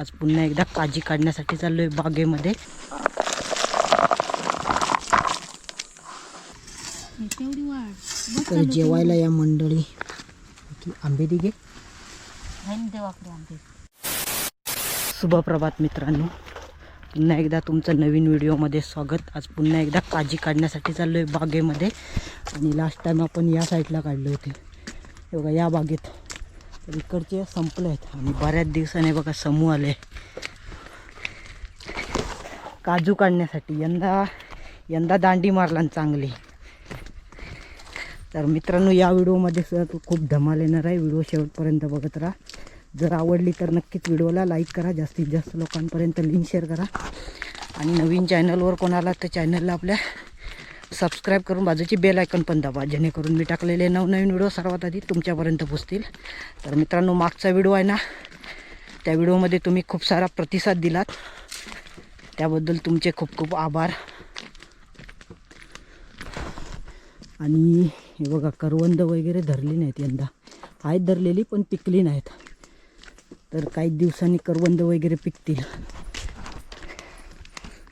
आज पुन्हा एकदा काजी काढण्यासाठी चाललोय बागेमध्ये. तर जेवायला या मंडळी. आंबे दिघे शुभप्रभात मित्रांनो. पुन्हा एकदा तुमचं नवीन व्हिडिओमध्ये स्वागत. आज पुन्हा एकदा काजी काढण्यासाठी चाललो आहे बागेमध्ये. आणि लास्ट टाईम आपण या साईडला काढले होते. हे बघा या बागेत. तर इकडचे संपले आहेत. आणि बऱ्याच दिवसाने बघा समूह आले. काजू काढण्यासाठी. यंदा यंदा दांडी मारला चांगली. तर मित्रांनो या व्हिडिओमध्ये सुद्धा खूप धमाल येणार आहे. व्हिडिओ शेवटपर्यंत बघत राहा. जर आवडली तर नक्कीच व्हिडिओला लाईक करा. जास्तीत जास्त लोकांपर्यंत लिंक शेअर करा. आणि नवीन चॅनलवर कोणाला तर चॅनलला आपल्या सबस्क्राईब करून बाजूची बेल आयकन पण दाबा. जेणेकरून मी टाकलेले नवनवीन व्हिडिओ सर्वात आधी तुमच्यापर्यंत पोचतील तर मित्रांनो मागचा व्हिडिओ आहे ना त्या व्हिडिओमध्ये तुम्ही खूप सारा प्रतिसाद दिलात. त्याबद्दल तुमचे खूप खूप आभार. आणि हे बघा करवंद वगैरे धरली नाहीत यंदा. आहेत धरलेली पण पिकली नाहीत. तर काही दिवसांनी करवंद वगैरे पिकतील.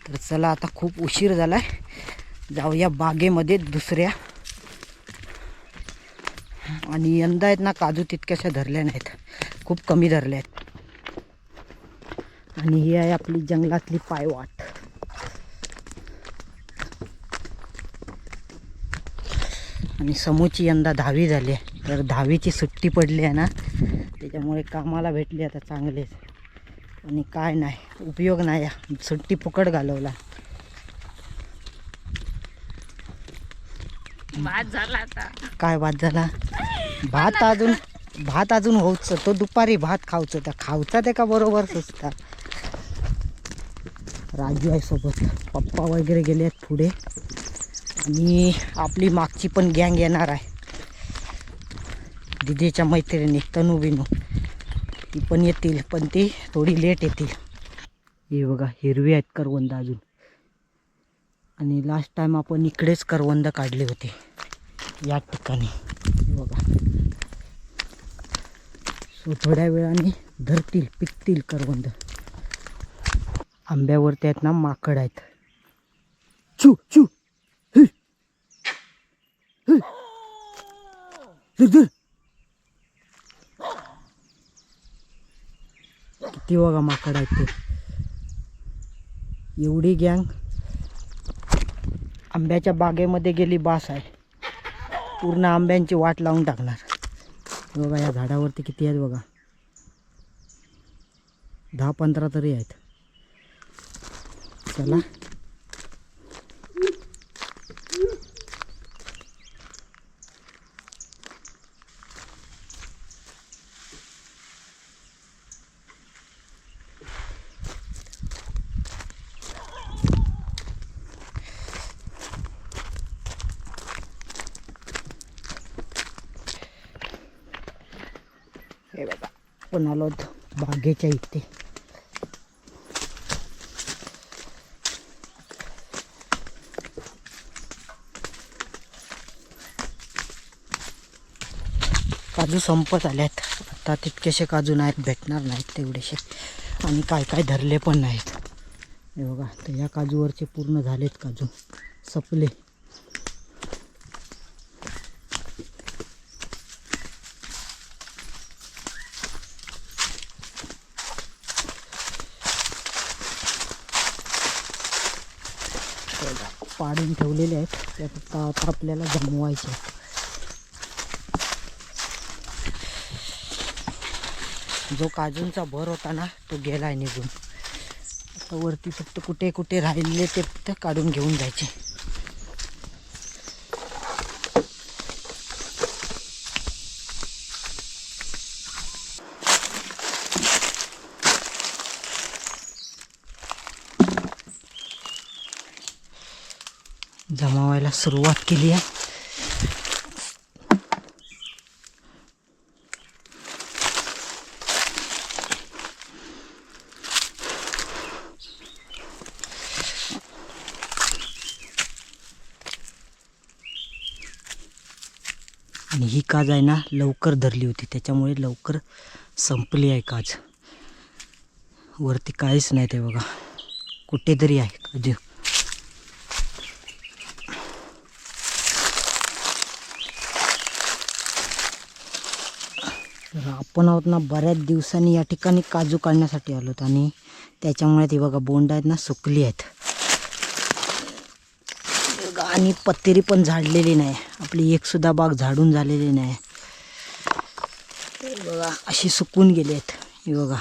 तर चला आता खूप उशीर झाला आहे जाऊया बागेमध्ये दुसऱ्या. आणि यंदा आहेत ना काजू तितक्याशा धरल्या नाहीत. खूप कमी धरल्या आहेत. आणि ही आहे आपली जंगलातली पायवाट. आणि समूची यंदा दहावी झाली आहे. तर दहावीची सुट्टी पडली आहे ना त्याच्यामुळे कामाला भेटली आता चांगलेच. आणि काय नाही उपयोग नाही. या सुट्टी फुकट घालवला. भात झाला आता. काय भात झाला? भात अजून भात अजून होऊच तो दुपारी भात खाऊचं त्या खाऊचा ते का बरोबर सुचता? राजू आहे सोबत. पप्पा वगैरे गेले आहेत पुढे. आणि आपली मागची पण गँग येणार आहे. दिदीच्या मैत्रिणी तनू बिनू ती पण येतील पण ती थोडी लेट येतील. हे बघा हिरवी आहेत करवंद अजून. आणि लास्ट टाईम आपण इकडेच करवंद काढले होते. या ठिकाणी. बघा. सो थोड्या वेळाने धरतील पिकतील करवंद. आंब्यावरती आहेत ना माकड आहेत. चू चू. किती बघा माकड आहेत ते. एवढी गँग आंब्याच्या बागेमध्ये गेली बास आहे पूर्ण आंब्यांची वाट लावून टाकणार. बघा या झाडावरती किती आहेत बघा. दहा पंधरा तरी आहेत. चला हे आपण आलो आहोत बागेच्या इथे काजू संपत आल्यात. आता तितकेसे काजू नाहीत भेटणार नाहीत तेवढेसे. आणि काय काय धरले पण नाहीत. हे बघा तर या काजूवरचे पूर्ण झालेत काजू. सपले बघा, पाडून ठेवलेले आहेत त्या आता आपल्याला जमवायचे. जो काजूंचा भर होता ना तो गेला आहे निघून. आता वरती फक्त कुठे कुठे राहिले ते फक्त काढून घेऊन जायचे. सुरुवात केली आहे. आणि ही काज आहे ना लवकर धरली होती. त्याच्यामुळे लवकर संपली आहे काज. वरती काहीच नाही ते बघा. कुठेतरी आहे काज तर आपण आहोत ना बऱ्याच दिवसांनी या ठिकाणी काजू काढण्यासाठी आलोत आणि त्याच्यामुळे ती बघा बोंड आहेत ना सुकली आहेत. आणि पत्तेरी पण झाडलेली नाही. आपली एकसुद्धा बाग झाडून झालेली नाही. बघा अशी सुकून गेली आहेत. हे बघा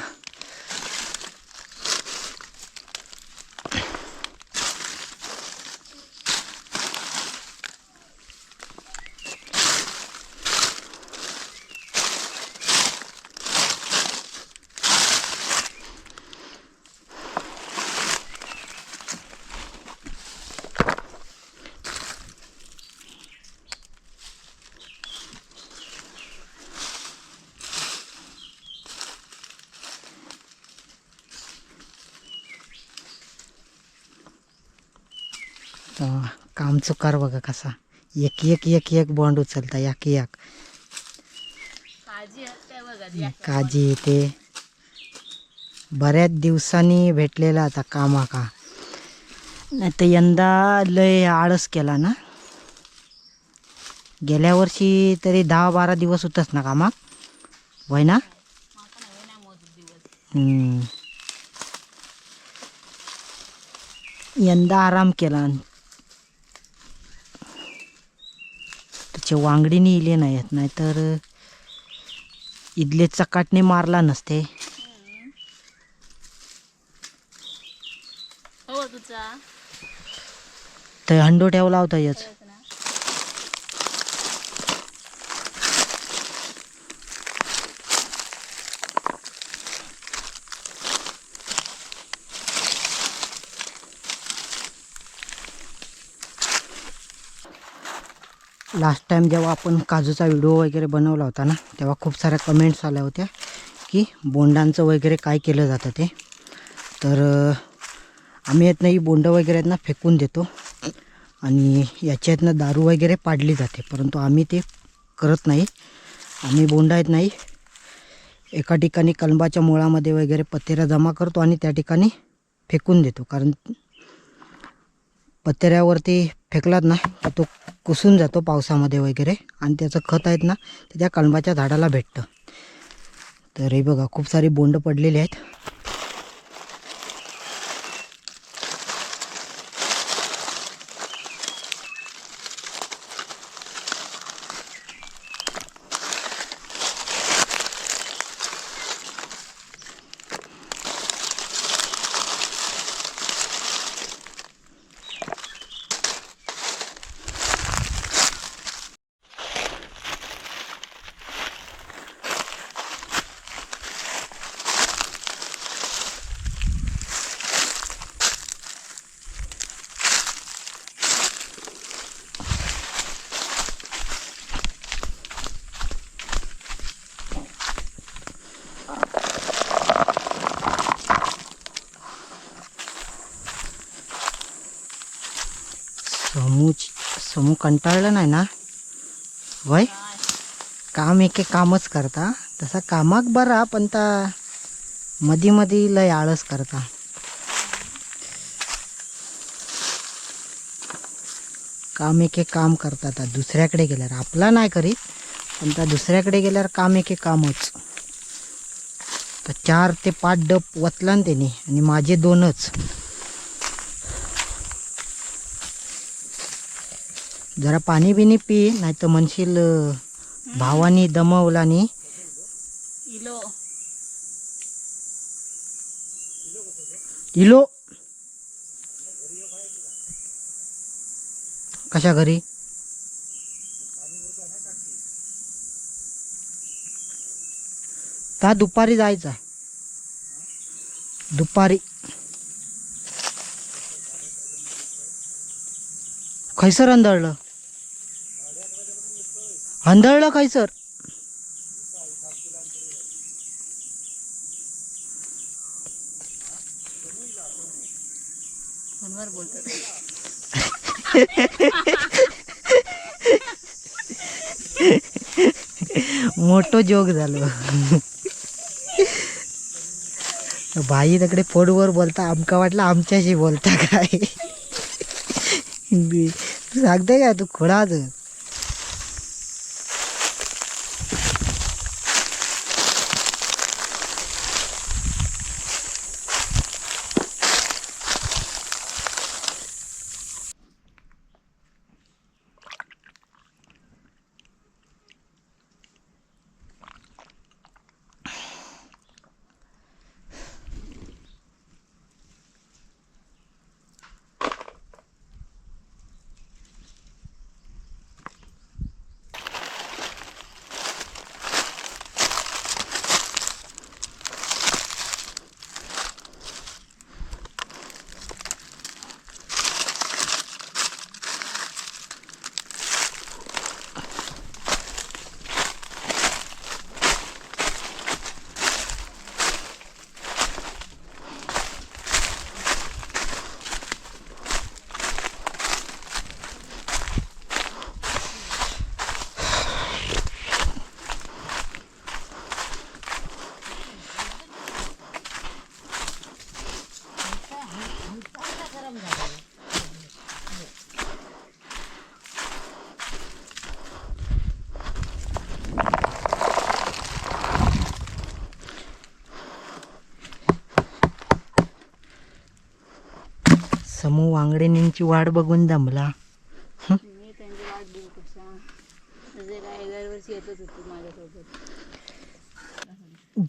तेव्हा काम चुकार बघा कसा. एक एक एक एक बॉन्ड उचलता एक एक. काजी ते बऱ्याच दिवसांनी भेटलेला आता कामा का. नाही तर यंदा लय आळस केला ना. गेल्या वर्षी तरी दहा बारा दिवस होतच ना कामाक होय ना. यंदा आराम केला. त्याचे वांगडीने इले नाहीत नाहीतर इथले चकाटणे मारला नसते. हो तुझा. तर हंडो ठेवला होता यच. लास्ट टाइम जेव्हा आपण काजूचा व्हिडिओ वगैरे बनवला होता ना तेव्हा खूप साऱ्या कमेंट्स आल्या होत्या की बोंडांचं वगैरे काय केलं जातं ते. तर आम्ही यातनं ही बोंडं वगैरे आहेत ना फेकून देतो आणि याच्यातनं दारू वगैरे पाडली जाते. परंतु आम्ही ते करत नाही. आम्ही बोंडा आहेत नाही एका ठिकाणी कलंबाच्या मुळामध्ये वगैरे पतेरा जमा करतो आणि त्या ठिकाणी फेकून देतो. कारण पत्तेऱ्यावरती फेकलात ना तो कुसून जातो पावसामध्ये वगैरे. आणि त्याचं खत आहेत ना ते त्या कळंबाच्या झाडाला भेटतं. तर हे बघा खूप सारी बोंड पडलेली आहेत समू समू कंटाळलं नाही ना? वय? काम एके कामच करता. तसा कामाक बरा पण ता मधी मधी लय आळस करता. काम एके काम करता आता दुसऱ्याकडे गेल्यावर. आपला नाही करीत पण त्या दुसऱ्याकडे गेल्यावर काम एके कामच. तर चार ते पाच डब वतला ना त्यांनी आणि माझे दोनच. जरा पाणी बिनी पी नाही तर म्हणशील भावानी दमवला नी. इलो. इलो. कशा घरी? ता दुपारी जायचा दुपारी. खैसर अंधळलं. अंधळलं खैसर फोनवर बोलतात मोठं जोक झालं. बाई तकडे फोनवर बोलता आमका वाटलं आमच्याशी बोलता काय? सांगते काय तू खोडाच? समूह वांगडेनींची वाट बघून दमला. मी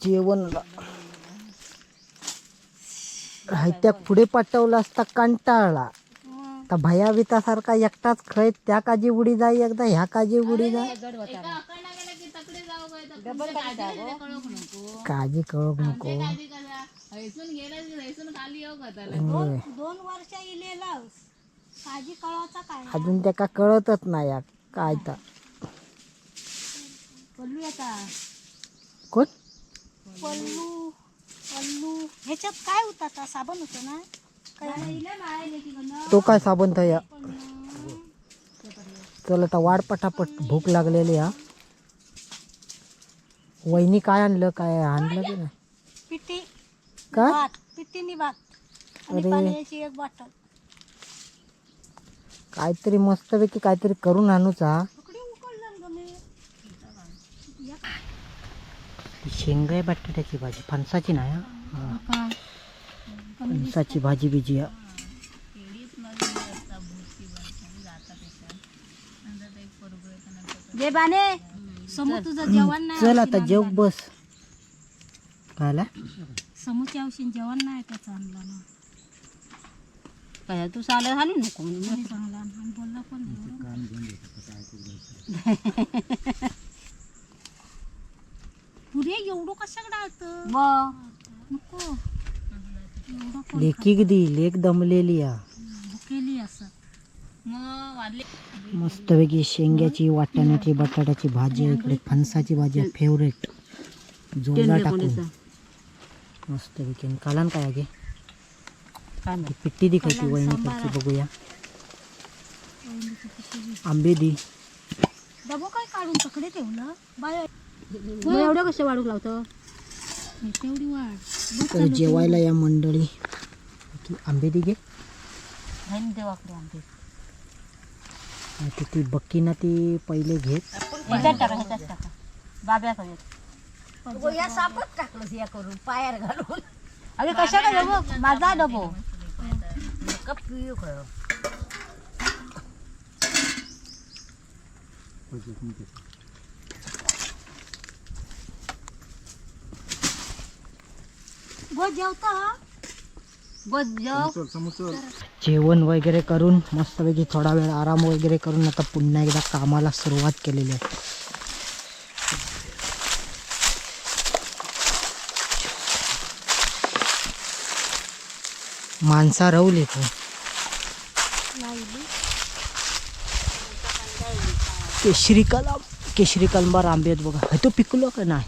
जेवण त्या पुढे पाठवला असता कंटाळला. तर भया वितासारखा एकटाच खय त्या काजी उडी जाई एकदा ह्या काजी उडी जाय काळजी कळक नको. हैसून गेला हैसून खाली येऊ का त्याला. दोन वर्ष इलेला काळजी कळवाचा काय अजून त्याका कळतच नाही या काय तर. पल्लू येता कोण? पल्लू पल्लू. ह्याच्यात काय होता आता? साबण होतं ना? काय? तो काय साबण थया चल आता वाढ पटापट भूक लागलेली हा. वहिनी काय आणलं काय आणलं की नाही. पिठी. काय भात पिठीनी भात. आणि अरे. पाण्याची एक बॉटल. काहीतरी मस्तपैकी काहीतरी करून आणूच हा. उकडी उकळलं ग मी शेंगाय बटाट्याची भाजी फणसाची नाही हा. हा फणसाची भाजी बिजी हा. जे बाने समू तुझं जेवण नाही चल आता जेव बस. कायला समूच्या औषध जेवण नाही त्याचं आणलं ना. काय तू साला घालू नको कोणी चांगला आणि बोलला पण एवढं. पुरे एवढं कशाकडे नको. एवढं कोण लेकीक दी लेक दमलेली भुकेली असं. मग वाढले. मस्तपैकी शेंग्याची वाटाण्याची बटाट्याची भाजी इकडे फणसाची भाजी फेवरेट. जोरला टाकून. मस्तपैकी आणि कालान काय आगे? पिट्टी दी खायची वहिनीकडची बघूया. आंबे दी. डबो काय काढून तकडे ठेवलं बाय. एवढं कसं वाढू लावतो? तेवढी वाढ. तर जेवायला या मंडळी. आंबे दी घे देवाकडे आणि ती बक्की ना ती पहिले घेत. ह्याच्यात टाका ह्याच्यात टाका बाब्याकडे या सापच टाकलं या करून पायार घालून. अरे कशा डबो माझा डबो गो जेवता बस जेव. जेवण वगैरे करून मस्तपैकी थोडा वेळ आराम वगैरे करून आता पुन्हा एकदा कामाला सुरुवात केलेली आहे. माणसा रवली तू केशरी कलम केशरी कलंबार आंबे आहेत बघा. हे तो पिकलो का नाही?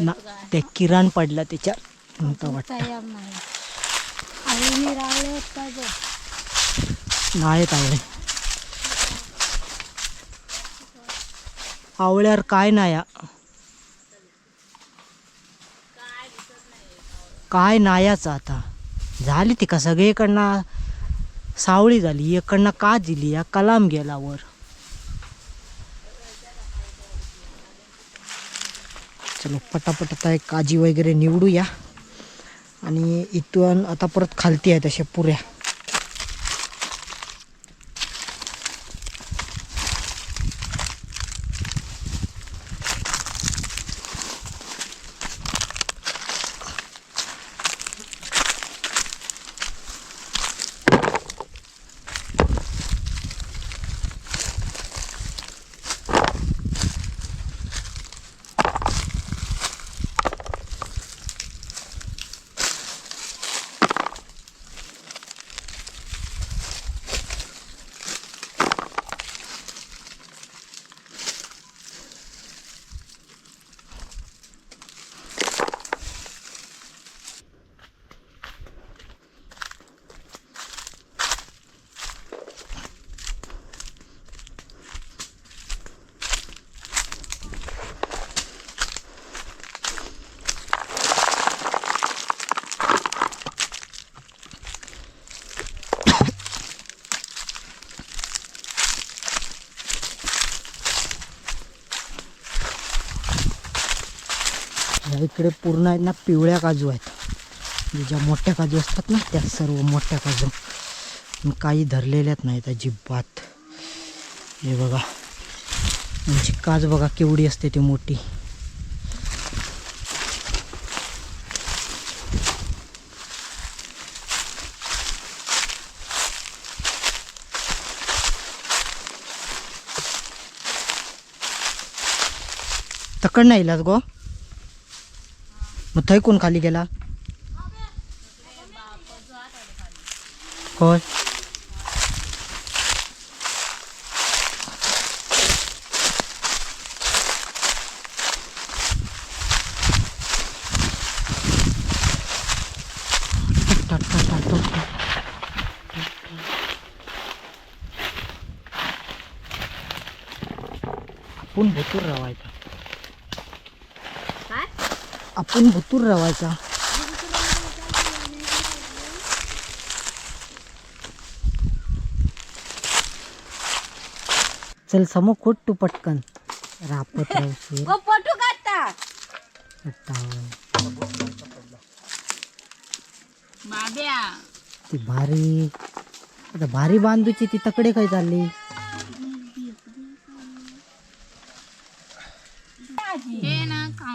ना ते किराण पडला त्याच्यात. म्हणता वाटतं. नाही काय नाही आवळे. आवळ्यावर काय नाही काय नायाचं आता? झाली ती का सगळीकडनं? सावळी झाली एकडनं का दिली? या कलाम गेला वर. चलो पटापट आता एक काजी वगैरे निवडूया. आणि इथून आता परत खालती आहेत अशा पुऱ्या. इकडे पूर्ण आहेत ना पिवळ्या काजू आहेत. ज्या मोठ्या काजू असतात ना त्या सर्व मोठ्या काजू. काही धरलेल्याच नाहीत अजिबात. हे बघा. म्हणजे काज बघा केवढी असते ती मोठी. तकड नाही इलाज गो. मग थंय कोण खाली गेला. कोण आपण भुतूर रावायचा काय आपण भुतूर रावायचा चल समो खोट तू पटकन. रापत ती भारी. आता भारी बांधूची ती तकडे काय चालली हे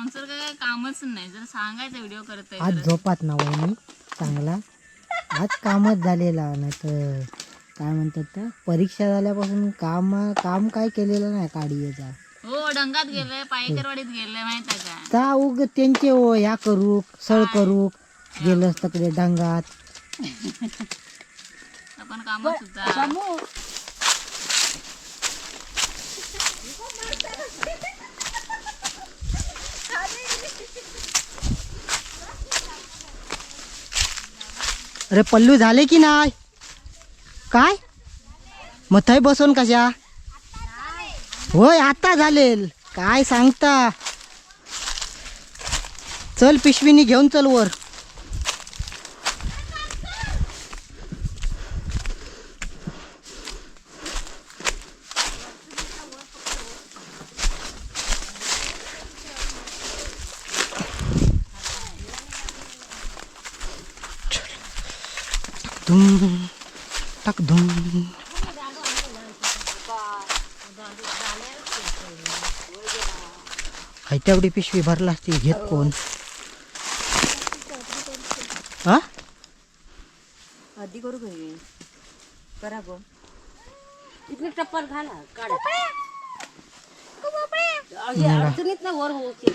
काउन्सर काय कामच नाही. जर सांगायचं व्हिडिओ करताय आज झोपात ना वहिनी चांगला. आज कामच झालेला नाही तर काय म्हणतात त्या परीक्षा झाल्यापासून काम काम काय केलेलं नाही काढीचा हो डंगात गेलंय पायकरवाडीत गेलंय माहीत आहे का ता उग त्यांचे ओ ह्या करू सळ करू गेलंच तकडे डांगात. आपण कामच होता अरे पल्लू झाले की नाही? काय? मग थंय बसून कशा? होय आता झालेल. काय सांगता? चल पिशवीनी घेऊन चल वर. तेवढी पिशवी भरला असती घेत कोण? हा? आधी करू घरी करा गो. इकडे टप्पल घाला काढा. अशी अडचणीत ना वर होती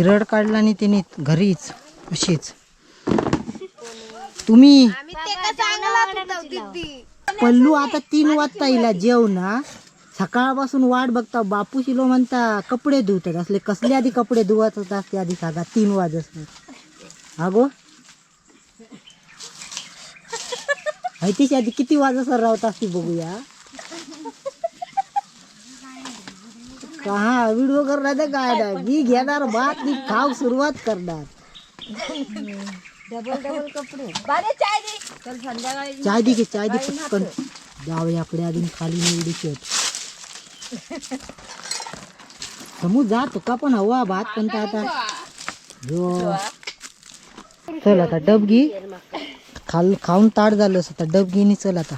इरड काढला आणि तिने घरीच अशीच. तुम्ही पल्लू आता तीन वाजता येईल जेवणा सकाळपासून वाट बघता बापू शिलो म्हणता कपडे धुतात. असले कसले आधी कपडे धुवत होतात ते आधी सांगा. तीन वाजत हा गो माहितीची आधी किती वाजता राहत असती बघूया. का व्हिडिओ करणार तर काय मी घेणार भात मी खाऊ सुरुवात करणार. डबल डबल कपडे. बारे चाय दे. चाय दे की चाय दे पटकन. जावे आपल्या अजून खाली आहेत समू जा तुका पण हवा भात पण तर आता जो चल आता डबगी. खाल खाऊन ताट झालंस आता डबगीनी चल आता.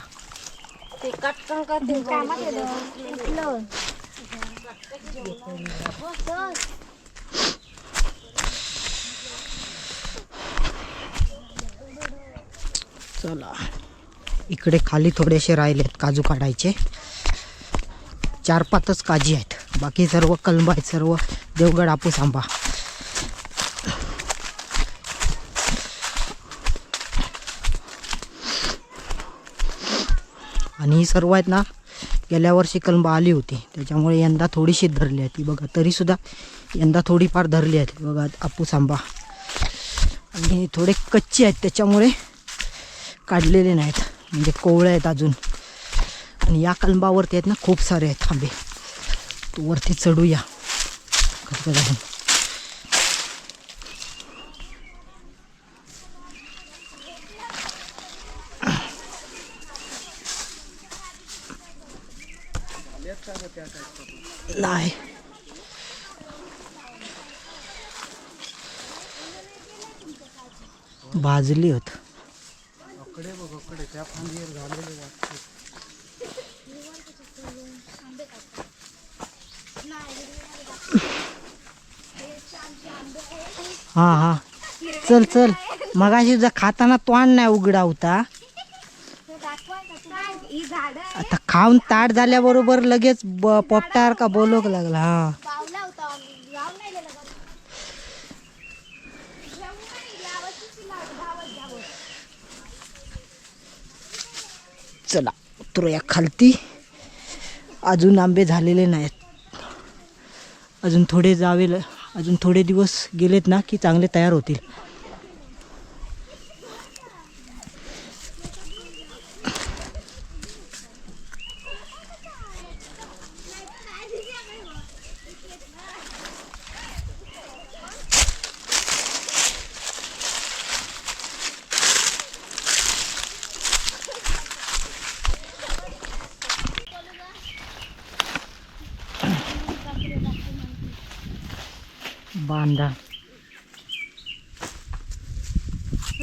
चला. इकडे खाली थोडेसे राहिलेत काजू काढायचे. चार पाचच काजी आहेत. बाकी सर्व कलम आहेत सर्व देवगड आपूस आंबा. आणि ही सर्व आहेत ना गेल्या वर्षी कलंब आली होती. त्याच्यामुळे यंदा थोडीशी धरली आहे ती. बघा तरीसुद्धा यंदा थोडीफार धरली आहेत बघा आपूस आंबा. आणि थोडे कच्चे आहेत त्याच्यामुळे काढलेले नाहीत. म्हणजे कोवळे आहेत अजून. आणि या कलंबावरती आहेत ना खूप सारे आहेत थांबे तो वरती चढूया. खतखत आहे. नाही. भाजली होत. हा हा. चल चल. मगाशी जर खाताना तोंड नाही उघडा होता आता खाऊन ताट झाल्याबरोबर लगेच ब- पोपटार का बोलोक लागला हा. चला उतरूया खालती. अजून आंबे झालेले नाहीत. अजून थोडे जावे ल- अजून थोडे दिवस गेलेत ना की चांगले तयार होतील.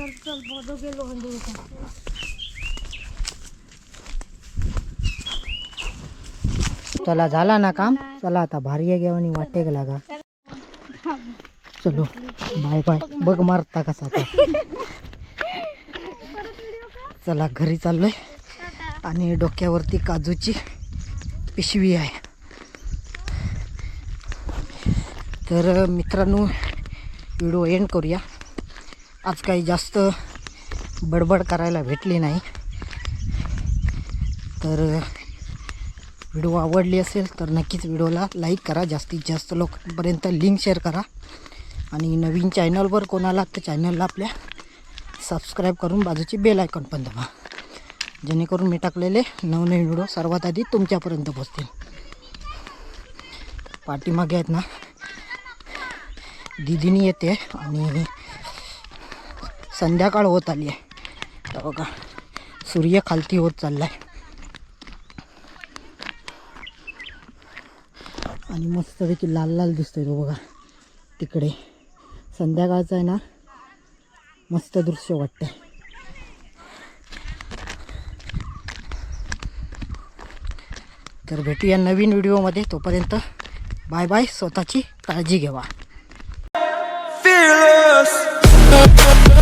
चल चल बोधो गेलो चला झाला ना काम? चला आता भारी घेऊन वाटे गेला का चलो बाय बाय बघ मारता कसा आता चला घरी चाललोय. आणि डोक्यावरती काजूची पिशवी आहे. तर मित्रांनो व्हिडिओ एंड करूया. आज काही जास्त बडबड करायला भेटली नाही. तर व्हिडिओ आवडली असेल तर नक्कीच व्हिडिओला लाईक करा. जास्तीत जास्त लोकांपर्यंत लिंक शेअर करा. आणि नवीन चॅनलवर कोणाला तर चॅनलला आपल्या सबस्क्राईब करून बाजूची बेल आयकॉन पण दाबा. जेणेकरून मी टाकलेले नवनवीन व्हिडिओ सर्वात आधी तुमच्यापर्यंत पोचतील पाठीमागे आहेत ना. दिदीनी येते आणि संध्याकाळ होत आली आहे. तर बघा सूर्य खालती होत चालला आहे आणि मस्तपैकी लाल लाल दिसतोय तो बघा तिकडे. संध्याकाळचं आहे ना मस्त दृश्य वाटतंय. तर भेटूया नवीन व्हिडिओमध्ये. तोपर्यंत बाय बाय स्वतःची काळजी घ्यावा